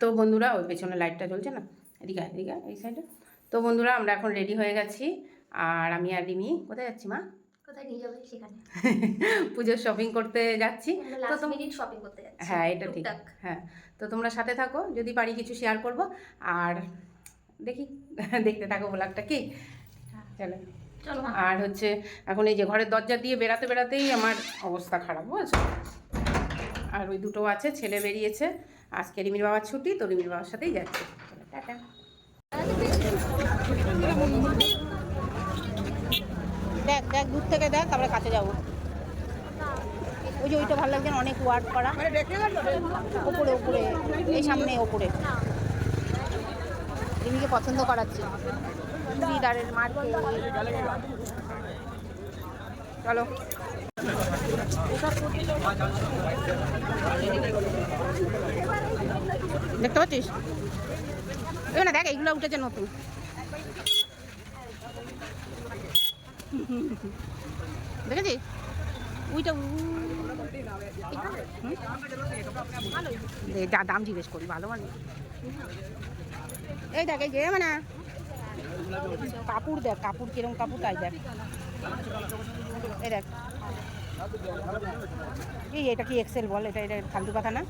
তো বন্ধুরা ওই পেছনে লাইটটা জ্বলছে না? এদিকে এদিকে এই সাইডে তো বন্ধুরা আমরা এখন রেডি হয়ে গেছি। আর আমি আর রিমি কোথায় যাচ্ছি মা? কোথায় নিয়ে যাবে সেখানে। পুজোর শপিং করতে যাচ্ছি। তো তোম- শপিং করতে যাচ্ছি। হ্যাঁ এটা ঠিক। হ্যাঁ তো তোমরা সাথে থাকো যদি পারি কিছু শেয়ার করব। আর দেখি দেখতে থাকো ব্লগটা কি? চলো। চলো আর হচ্ছে এখন এই যে ঘরের দরজা দিয়ে বেড়াতে বেড়াতেই আমার অবস্থা খারাপ বুঝছ? আর ওই দুটো আছে ছেলে বেরিয়েছে। আজকে রিমির বাবার ছুটি তো রিমির বাবার সাথেই যাচ্ছে। টাটা। দেখ দেখ দূর থেকে দেখ তারপরে কাছে যাব। ওই যে ওইটা ভালো লাগছে না, অনেক ওয়ার্ক করা। ওপরে ওপরে এই সামনে ওপরে। রিমিকে পছন্দ করাচ্ছি। চুড়িদারের চলো। দেখতে পাচ্ছিস? এখানে দেখ, এইগুলো উঠেছে নতুন। দেখেছিস? ওইটা যা দাম জিজ্ঞেস করি, ভালো মানে এই দেখ, এই যে মানে কাপড় দেখ, কাপড় কিরম কাপড়, তাই দেখ। এই দেখ। এই এটা কি এক্সেল বল? এটা এটা ফালতু কথা না?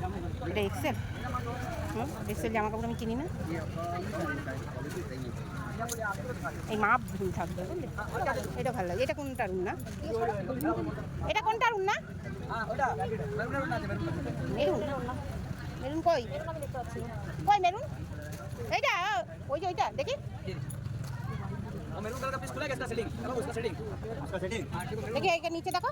এটা এক্সেল হুম এক্সেল জামা কাপড় আমি কিনি না। এই মাপ ভুল থাকবে এটা ভালো লাগে। এটা কোনটা রুম না? এটা কোনটা রুম না? মেরুন মেরুন কই? কই মেরুন এইটা? ওই যে ওইটা দেখি। দেখি এইটা নিচে দেখো।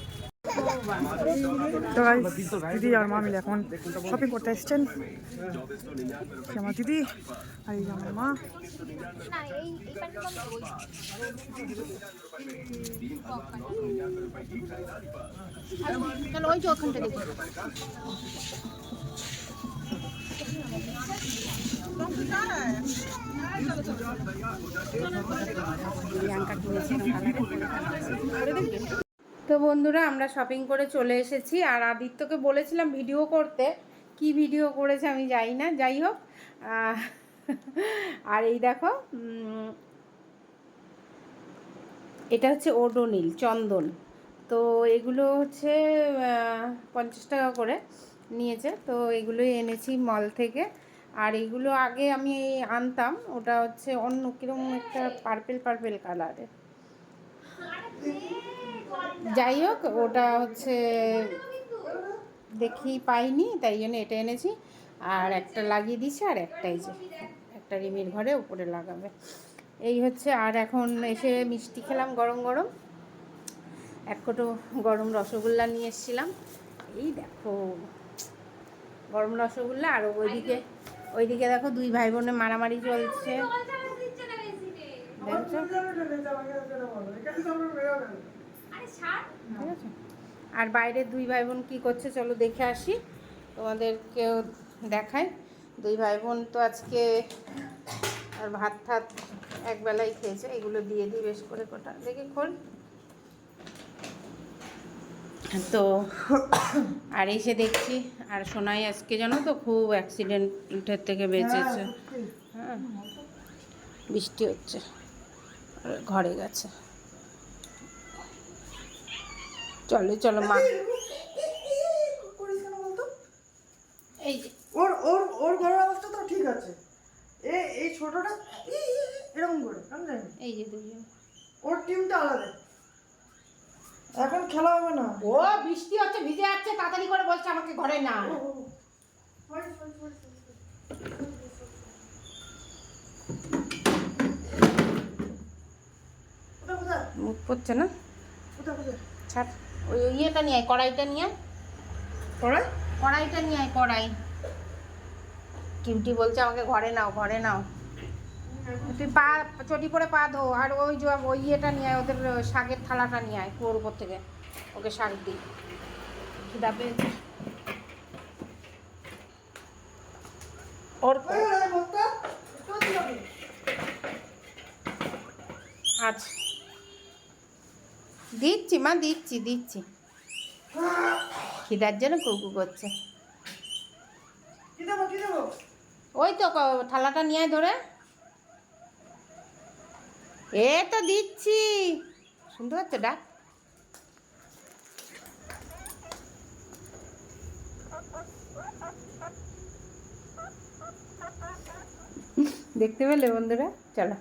তো দিদি আর মা মিলে এখন শপিং করতে এসছেন। আমার দিদি আর এই আমার মা। প্রিয়াঙ্কা কিনেছে। তো বন্ধুরা, আমরা শপিং করে চলে এসেছি। আর আদিত্যকে বলেছিলাম ভিডিও করতে। কি ভিডিও করেছে আমি জানি না, যাই হোক। আর এই দেখো এটা হচ্ছে ওডোনিল, চন্দন। তো এগুলো হচ্ছে পঞ্চাশ টাকা করে নিয়েছে। তো এগুলোই এনেছি মল থেকে। আর এগুলো আগে আমি আনতাম, ওটা হচ্ছে অন্য কীরকম একটা পার্পেল পার্পেল কালারের যাই হোক ওটা হচ্ছে দেখি পাইনি তাই জন্য এটা এনেছি। আর একটা লাগিয়ে দিয়েছি আর একটাই যে একটা রিমির ঘরে উপরে লাগাবে। এই হচ্ছে আর এখন এসে মিষ্টি খেলাম গরম গরম। এক কোটো গরম রসগোল্লা নিয়ে এসেছিলাম। এই দেখো গরম রসগোল্লা আর ওইদিকে ওইদিকে দেখো দুই ভাই বোনের মারামারি চলছে। দেখছ? আর বাইরে দুই ভাই বোন কী করছে চলো দেখে আসি, তোমাদেরকেও দেখাই। দুই ভাই বোন তো আজকে আর ভাত ঠাত একবেলাই খেয়েছে, এগুলো দিয়ে দিই বেশ করে কোটা। দেখে খোল। তো, আর এসে দেখছি, আর সোনাই আজকে জানো তো খুব অ্যাক্সিডেন্টের থেকে বেঁচেছে। হ্যাঁ বৃষ্টি হচ্ছে ঘরে গেছে। চলো চলো মা। এই যে। ওর ওর ওর ঘরের অবস্থা তো ঠিক আছে। এ এই ছোটটা এরকম করে জানি। না। এই যে দুজন। ওর টিমটা আলাদা। এখন খেলা হবে না। ও বৃষ্টি হচ্ছে ভিজে যাচ্ছে তাড়াতাড়ি করে বলছে আমাকে ঘরে না। মুখ পড়ছে না? ছাড়। ওই ইয়েটা নিয়ে আয় কড়াইটা নিয়ে আয়। পড়ায় কড়াইটা নিয়ে আয় কড়াই। কিউটি বলছে আমাকে ঘরে নাও ঘরে নাও। তুই পা চটি পরে পা ধো আর ওই যে ওই ইয়েটা নিয়ে আয় ওদের শাকের থালাটা নিয়ে আয় কুয়োর উপর থেকে। ওকে শাক দিই। খিদা পেয়েছে। ওর আচ্ছা। দিচ্ছি, মা, দিচ্ছি দিচ্ছি। খিদার জন্য কুকু করছে। ওই তো থালাটা নিয়ে ধরে। এ তো দিচ্ছি। শুনতে পাচ্ছ ডাক। দেখতে পেলে বন্ধুরা? চলো।